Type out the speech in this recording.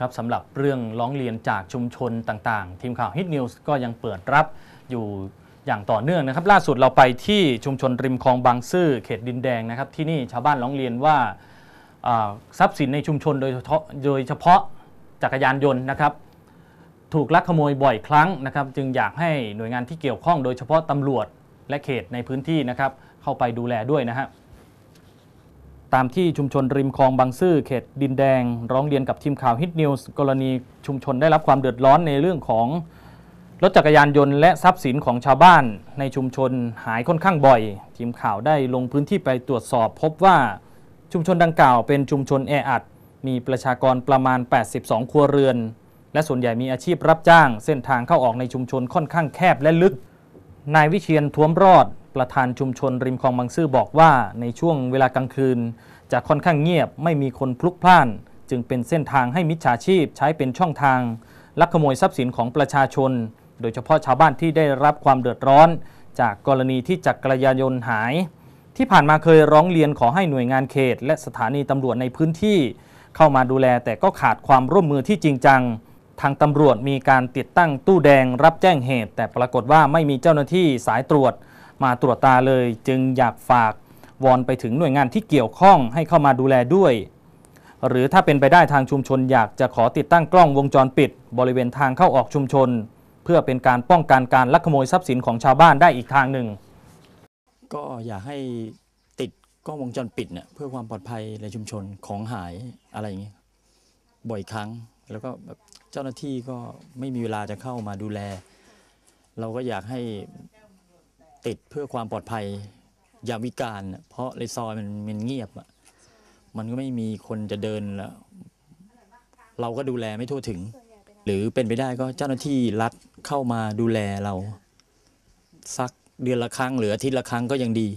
ครับสำหรับเรื่องร้องเรียนจากชุมชนต่างๆ ทีมข่าวฮิตนิวส์ก็ยังเปิดรับอยู่อย่างต่อเนื่องนะครับ ล่าสุดเราไปที่ชุมชนริมคลองบางซื่อเขตดินแดงนะครับ ที่นี่ชาวบ้านร้องเรียนว่าทรัพย์สินในชุมชนโดยเฉพาะโดยเฉพาะจักรยานยนต์นะครับถูกลักขโมยบ่อยครั้งนะครับ จึงอยากให้หน่วยงานที่เกี่ยวข้องโดยเฉพาะตำรวจและเขตในพื้นที่นะครับ เข้าไปดูแลด้วยนะฮะ ตามที่ชุมชนริมคลองบางซื่อเขตดินแดง ร้องเรียนกับทีมข่าวฮิตนิวส์กรณีชุมชนได้รับความเดือดร้อนในเรื่องของรถจักรยานยนต์และทรัพย์สินของชาวบ้านในชุมชนหายค่อนข้างบ่อย ทีมข่าวได้ลงพื้นที่ไปตรวจสอบ พบว่าชุมชนดังกล่าวเป็นชุมชนแออัด มีประชากรประมาณ 82 ครัวเรือน และส่วนใหญ่มีอาชีพรับจ้าง เส้นทางเข้าออกในชุมชนค่อนข้างแคบและลึก นายวิเชียนท้วมรอด ประธานชุมชนริมคลองบางซื่อบอกว่าในช่วงเวลากลางคืน จะค่อนข้างเงียบไม่มีคนพลุกพล่าน จึงเป็นเส้นทางให้มิจฉาชีพใช้เป็นช่องทาง ลักขโมยทรัพย์สินของประชาชน โดยเฉพาะชาวบ้านที่ได้รับความเดือดร้อน จากกรณีที่จักรยานยนต์หาย ที่ผ่านมาเคยร้องเรียนขอให้หน่วยงานเขต และสถานีตำรวจในพื้นที่ เข้ามาดูแลแต่ก็ขาดความร่วมมือที่จริงจังทางตำรวจมีการติดตั้งตู้แดงรับแจ้งเหตุ แต่ปรากฏว่าไม่มีเจ้าหน้าที่สายตรวจ มาตรวจตาเลย จึงอยากฝากวอนไปถึงหน่วยงานที่เกี่ยวข้องให้เข้ามาดูแลด้วย หรือถ้าเป็นไปได้ทางชุมชนอยากจะขอติดตั้งกล้องวงจรปิด บริเวณทางเข้าออกชุมชน เพื่อเป็นการป้องกันการลักขโมยทรัพย์สินของชาวบ้านได้อีกทางหนึ่ง ก็อยากให้ติดกล้องวงจรปิดเนี่ยเพื่อความปลอดภัยในชุมชนของหายอะไรอย่างเงี้ยบ่อยครั้งแล้วก็แบบเจ้าหน้าที่ก็ไม่มีเวลาจะเข้ามาดูแล เราก็อยากให้ ติดเพื่อความปลอดภัยยามวิการเพราะในซอยมันมันเงียบอะมันก็ไม่มีคนจะเดินแล้วเราก็ดูแลไม่ทั่วถึง หรือเป็นไปได้ก็เจ้าหน้าที่รัฐเข้ามาดูแลเรา สักเดือนละครั้งหรืออาทิตย์ละครั้งก็ยังดี